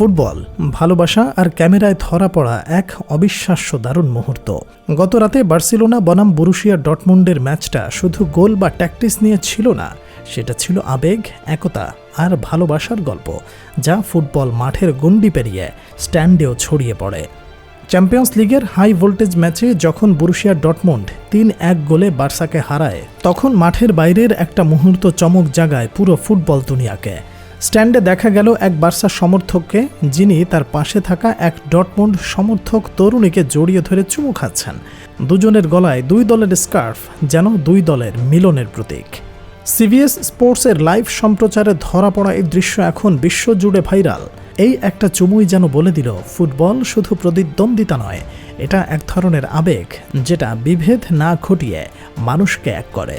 Football, ভালোবাসা আর ক্যামেরায় ধরা পড়া এক অবিশ্বাস্য দারুণ মুহূর্ত। গত রাতে বার্সেলোনা, বনাম, বরুশিয়া ডটমুন্ডের ম্যাচটা শুধু গোল বা ট্যাকটিস নিয়ে ছিল না, সেটা ছিল আবেগ, একতা আর ভালোবাসার গল্প, যা ফুটবল মাঠের গণ্ডি পেরিয়ে স্ট্যান্ডেও ছড়িয়ে পড়ে। চ্যাম্পিয়ন্স লিগের হাই ভোল্টেজ ম্যাচে যখন বরুশিয়া ডটমুন্ড তিন এক গোলে বার্সাকে হারায়, তখন মাঠের বাইরের একটা মুহূর্ত চমক জাগায় পুরো ফুটবল দুনিয়াকে। স্ট্যান্ডে দেখা গেল এক বার্সা সমর্থককে, যিনি তার পাশে থাকা এক ডটমুন্ড সমর্থক তরুণীকে জড়িয়ে ধরে চুমু খাচ্ছেন। দুজনের গলায় দুই দলের স্কার্ফ, যেন দুই দলের মিলনের প্রতীক। সিবিএস স্পোর্টসের লাইভ সম্প্রচারে ধরা পড়া এই দৃশ্য এখন বিশ্বজুড়ে ভাইরাল। এই একটা চুমুই যেন বলে দিল, ফুটবল শুধু প্রতিদ্বন্দ্বিতা নয়, এটা এক ধরনের আবেগ, যেটা বিভেদ না ঘটিয়ে মানুষকে এক করে।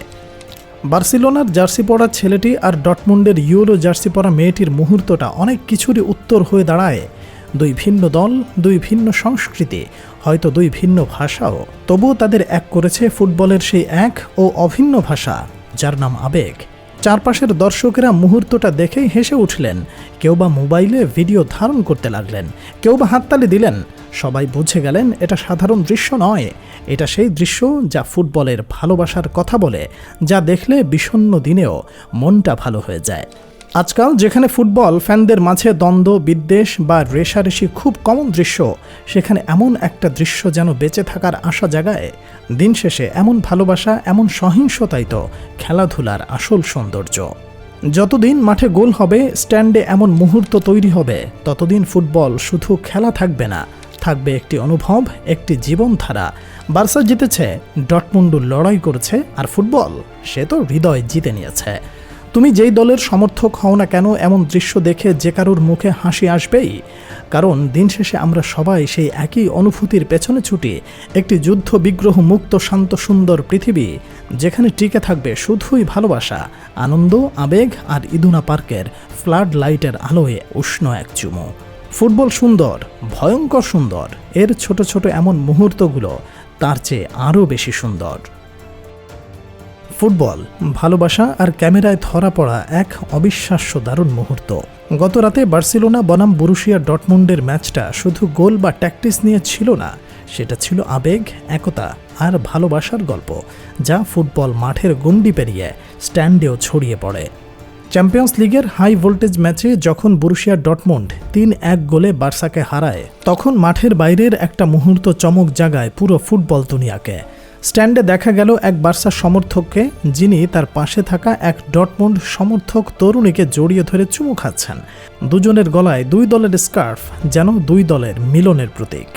বার্সেলোনার জার্সি পরা ছেলেটি আর ডটমুন্ডের ইউরো জার্সি পরা মেয়েটির মুহূর্তটা অনেক কিছুরই উত্তর হয়ে দাঁড়ায়। দুই ভিন্ন দল, দুই ভিন্ন সংস্কৃতি, হয়তো দুই ভিন্ন ভাষাও। তবুও তাদের এক করেছে ফুটবলের সেই এক ও অভিন্ন ভাষা, যার নাম আবেগ। চারপাশের দর্শকেরা মুহূর্তটা দেখেই হেসে উঠলেন। কেউ বা মোবাইলে ভিডিও ধারণ করতে লাগলেন। কেউ বা হাততালি দিলেন। সবাই বুঝে গেলেন এটা সাধারণ দৃশ্য নয়। এটা সেই দৃশ্য যা ফুটবলের ভালোবাসার কথা বলে, যা দেখলে বিষণ্ণ দিনেও মনটা ভালো হয়ে যায়। আজকাল যেখানে ফুটবল, ফ্যানদের মাঝে দ্বন্দ্ব, বিদ্বেষ বা রেশারেশি খুব কমন দৃশ্য, সেখানে এমন একটা দৃশ্য যেন বেঁচে থাকার আশা জাগায়। দিন শেষে এমন ভালোবাসা, এমন সহিংসতাই তো খেলাধুলার আসল সৌন্দর্য। যতদিন মাঠে গোল হবে, স্ট্যান্ডে এমন মুহূর্ত তৈরি হবে, ততদিন ফুটবল শুধু খেলা থাকবে না থাকবে একটি অনুভব, একটি জীবনধারা। বার্সা জিতেছে ডটমুন্ডু লড়াই করেছে, আর ফুটবল, সে তো হৃদয় জিতে নিয়েছে। তুমি যেই দলের সমর্থক হও না কেন, এমন দৃশ্য দেখে যে কারোর মুখে হাসি আসবেই। কারণ দিন শেষে আমরা সবাই সেই একই অনুভূতির পেছনে ছুটি, একটি যুদ্ধ বিগ্রহ মুক্ত, শান্ত, সুন্দর পৃথিবী, যেখানে টিকে থাকবে শুধুই ভালোবাসা, আনন্দ, আবেগ, আর ইদুনা পার্কের ফ্লাড লাইটের আলোয় উষ্ণ এক চুমো। ফুটবল সুন্দর, ভয়ঙ্কর সুন্দর। এর ছোট ছোট এমন মুহূর্তগুলো তার চেয়ে আরও বেশি সুন্দর। ফুটবল, ভালোবাসা আর ক্যামেরায় ধরা পড়া এক অবিশ্বাস্য দারুণ মুহূর্ত। গত রাতে বার্সেলোনা বনাম বুরুশিয়া ডটমুন্ডের ম্যাচটা শুধু গোল বা ট্যাকটিস নিয়ে ছিল না, সেটা ছিল আবেগ, একতা আর ভালোবাসার গল্প, যা ফুটবল মাঠের গণ্ডি পেরিয়ে স্ট্যান্ডেও ছড়িয়ে পড়ে। চ্যাম্পিয়ন্স লিগের হাই ভোল্টেজ ম্যাচে যখন বরুশিয়া ডটমন্ড তিন এক গোলে বার্সাকে হারায়, তখন মাঠের বাইরের একটা মুহূর্ত চমক জাগায় পুরো ফুটবল দুনিয়াকে। স্ট্যান্ডে দেখা গেল এক বার্সা সমর্থককে, যিনি তার পাশে থাকা এক ডটমন্ড সমর্থক তরুণীকে জড়িয়ে ধরে চুমু খাচ্ছেন। দুজনের গলায় দুই দলের স্কার্ফ, যেন দুই দলের মিলনের প্রতীক।